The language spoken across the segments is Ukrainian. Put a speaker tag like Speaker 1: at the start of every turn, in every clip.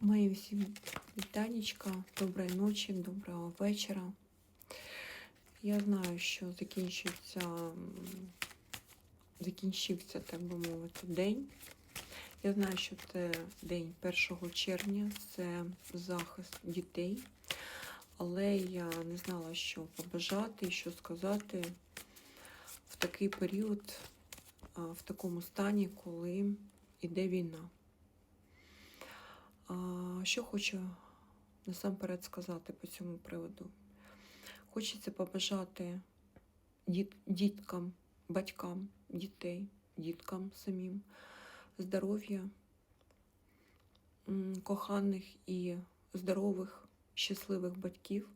Speaker 1: Мої всім вітанечка, доброї ночі, доброго вечора. Я знаю, що закінчується, м, закінчився, так би мовити, день. Я знаю, що це день 1 червня, це захист дітей. Але я не знала, що побажати що сказати в такий період, в такому стані, коли йде війна. Що хочу насамперед сказати по цьому приводу? Хочеться побажати діт, діткам, батькам, дітей, діткам самим здоров'я, коханих і здорових, щасливих батьків,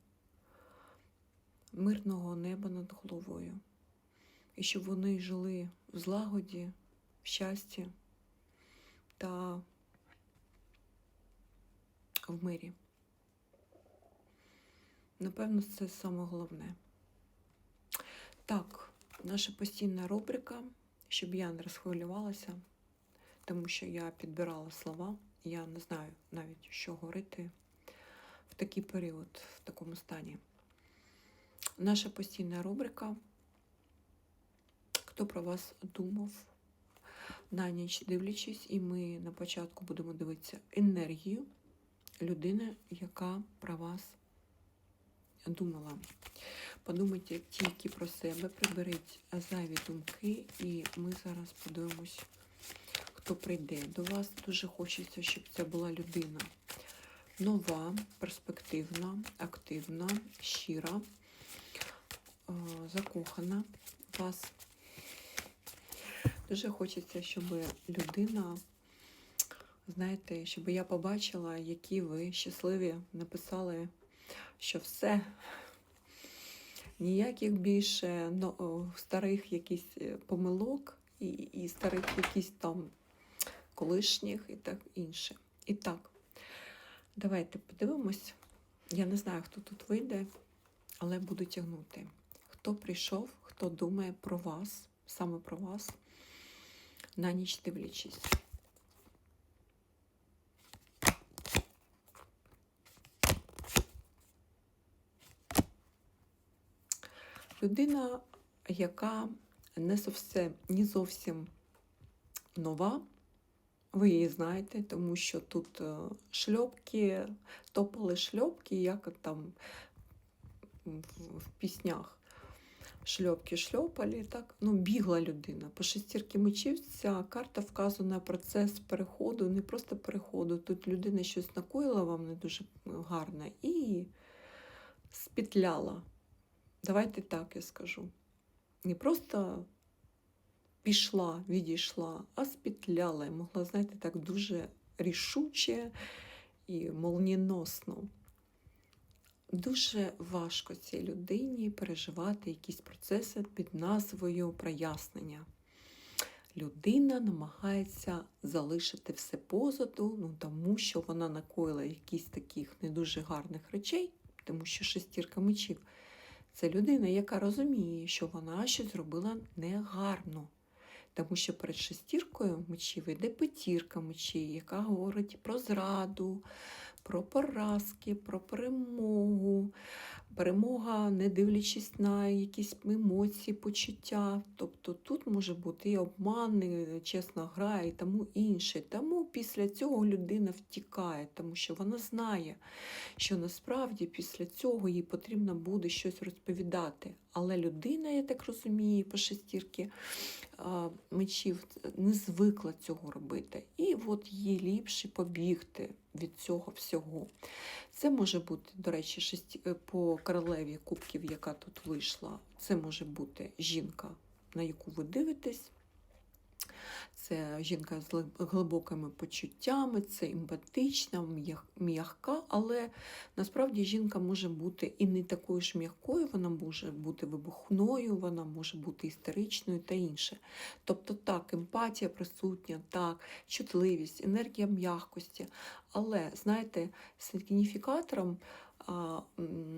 Speaker 1: мирного неба над головою. І щоб вони жили в злагоді, в щасті та в мирі. Напевно, це саме головне. Так, наша постійна рубрика, щоб я не розхвилювалася, тому що я підбирала слова, я не знаю навіть, що говорити в такий період, в такому стані. Наша постійна рубрика. Хто про вас думав на ніч дивлячись, і ми на початку будемо дивитися енергію людини, яка про вас думала. Подумайте тільки про себе, приберіть зайві думки, і ми зараз подивимось, хто прийде до вас. Дуже хочеться, щоб це була людина нова, перспективна, активна, щира, е, закохана вас. Дуже хочеться, щоб людина, знаєте, щоб я побачила, які ви щасливі, написали, що все, ніяких більше ну, старих якісь е, помилок і, і старих якісь там колишніх і так інше. І так, давайте подивимось. Я не знаю, хто тут вийде, але буду тягнути. Хто прийшов, хто думає про вас, саме про вас на ніч дивлячись. Людина, яка не зовсім, не зовсім нова, ви її знаєте, тому що тут е, шльопки, топали шльопки, як там в, піснях шльопки шльопалі, так? Ну, бігла людина. По шестірки мечів ця карта вказує на процес переходу, не просто переходу. Тут людина щось накоїла вам не дуже гарне і спітляла. Давайте так я скажу. Не просто пішла, відійшла, а спітляла і могла, знаєте, так дуже рішуче і молніносно. Дуже важко цій людині переживати якісь процеси під назвою прояснення. Людина намагається залишити все позаду, ну тому що вона накоїла якісь таких не дуже гарних речей, тому що шестірка мечів це людина, яка розуміє, що вона щось зробила негарно. Тому що перед шестіркою мечів йде п'ятірка мечів, яка говорить про зраду, про поразки, про перемогу. Перемога, не дивлячись на якісь емоції, почуття. Тобто тут може бути і обман, і чесна гра, і тому інше. Тому після цього людина втікає, тому що вона знає, що насправді після цього їй потрібно буде щось розповідати. Але людина, я так розумію, по шестірки мечів не звикла цього робити. І от їй ліпше побігти від цього всього. Це може бути, до речі, шесті... е, по королеві кубків, яка тут вийшла. Це може бути жінка, на яку ви дивитесь. Це жінка з глибокими почуттями, це емпатична, м'яка, але насправді жінка може бути і не такою ж м'якою, вона може бути вибухною, вона може бути істеричною та інше. Тобто так, емпатія присутня, так, чутливість, енергія м'якості. Але знаєте, сигніфікатором,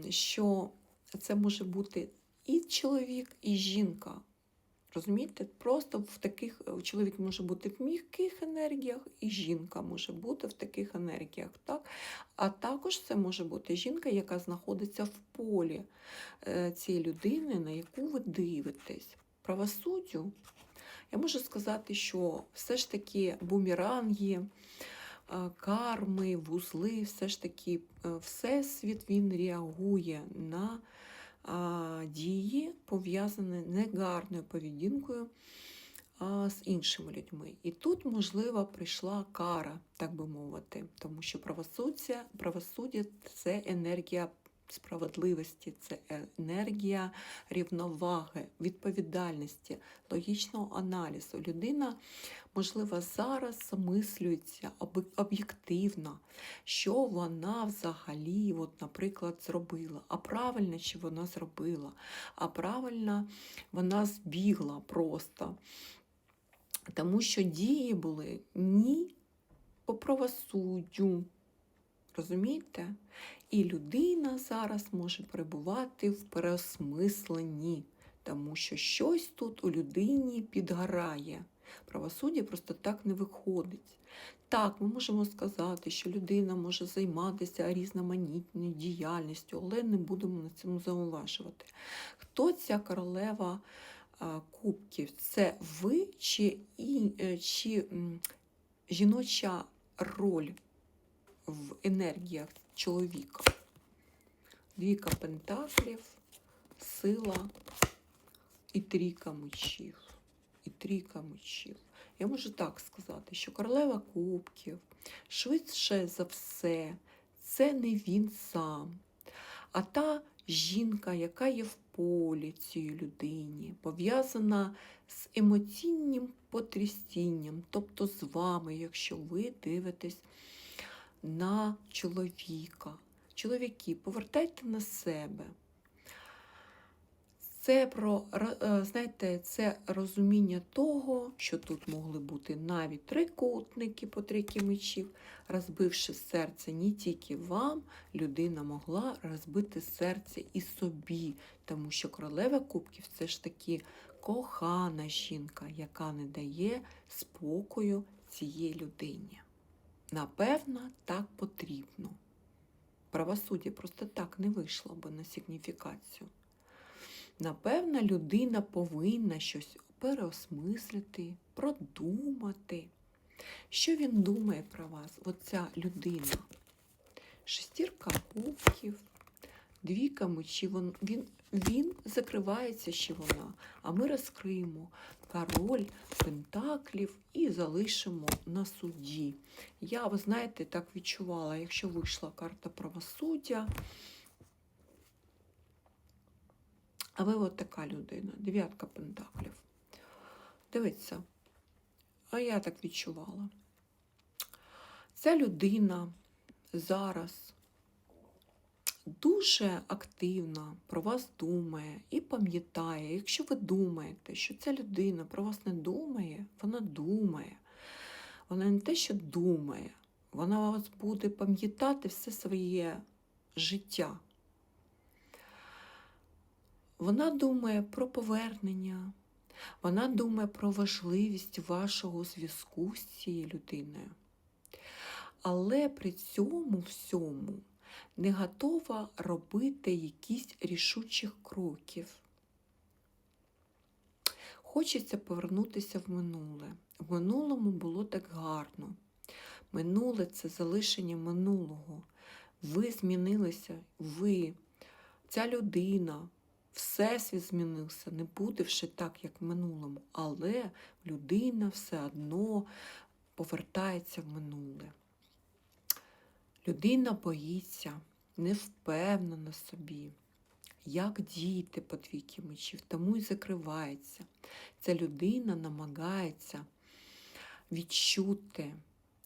Speaker 1: що це може бути і чоловік, і жінка. Розумієте? Просто в таких е, чоловік може бути в м'яких енергіях, і жінка може бути в таких енергіях. Так? А також це може бути жінка, яка знаходиться в полі е, цієї людини, на яку ви дивитесь. Правосуддю. Я можу сказати, що все ж таки бумеранги, е, карми, вузли, все ж таки всесвіт він реагує на дії, пов'язані негарною поведінкою з іншими людьми. І тут, можливо, прийшла кара, так би мовити, тому що правосуддя, правосуддя це енергія справедливості, це енергія рівноваги, відповідальності, логічного аналізу. Людина, можливо, зараз замислюється об'єктивно, що вона взагалі, от, наприклад, зробила. А правильно чи вона зробила, а правильно вона збігла просто. Тому що дії були ні по правосуддю. Розумієте? І людина зараз може перебувати в переосмисленні, тому що щось тут у людині підгорає. Правосуддя просто так не виходить. Так, ми можемо сказати, що людина може займатися різноманітною діяльністю, але не будемо на цьому зауважувати. Хто ця королева кубків? Це ви чи, і, е, чи жіноча роль в енергіях чоловіка? Двійка пентаклів, сила і трійка мечів. І трійка мечів. Я можу так сказати, що королева кубків, швидше за все, це не він сам, а та жінка, яка є в полі цій людині, пов'язана з емоційним потрясінням, тобто з вами, якщо ви дивитесь на чоловіка. Чоловіки, повертайте на себе. Це про е, знаєте, це розуміння того, що тут могли бути навіть трикутники по трійки мечів, розбивши серце не тільки вам, людина могла розбити серце і собі, тому що королева кубків це ж таки кохана жінка, яка не дає спокою цій людині. Напевно, так потрібно. Правосуддя просто так не вийшло би на сигніфікацію. Напевно, людина повинна щось переосмислити, продумати. Що він думає про вас? Оця людина. Шестірка кубків, двійка мечів. Він, він, закривається ще вона, а ми розкриємо король пентаклів і залишимо на суді. Я, ви знаєте, так відчувала, якщо вийшла карта правосуддя. А ви от така людина, дев'ятка пентаклів. Дивіться, а я так відчувала. Ця людина зараз дуже активно про вас думає і пам'ятає. Якщо ви думаєте, що ця людина про вас не думає, вона думає. Вона не те, що думає, вона вас буде пам'ятати все своє життя. Вона думає про повернення, вона думає про важливість вашого зв'язку з цією людиною. Але при цьому всьому не готова робити якісь рішучих кроків. Хочеться повернутися в минуле. В минулому було так гарно. Минуле це залишення минулого. Ви змінилися, ви, ця людина, Всесвіт змінився, не буде вже так, як в минулому, але людина все одно повертається в минуле. Людина боїться, не впевнена собі, як діяти по двійки мечів, тому і закривається. Ця людина намагається відчути,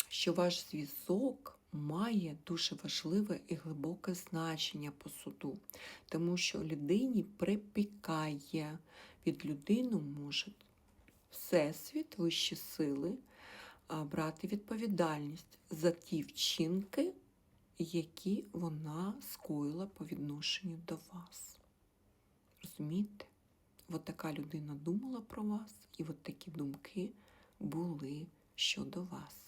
Speaker 1: що ваш зв'язок має дуже важливе і глибоке значення по суду, тому що людині припікає від людини може всесвіт, вищі сили брати відповідальність за ті вчинки, які вона скоїла по відношенню до вас. Розумієте? от така людина думала про вас, і от такі думки були щодо вас.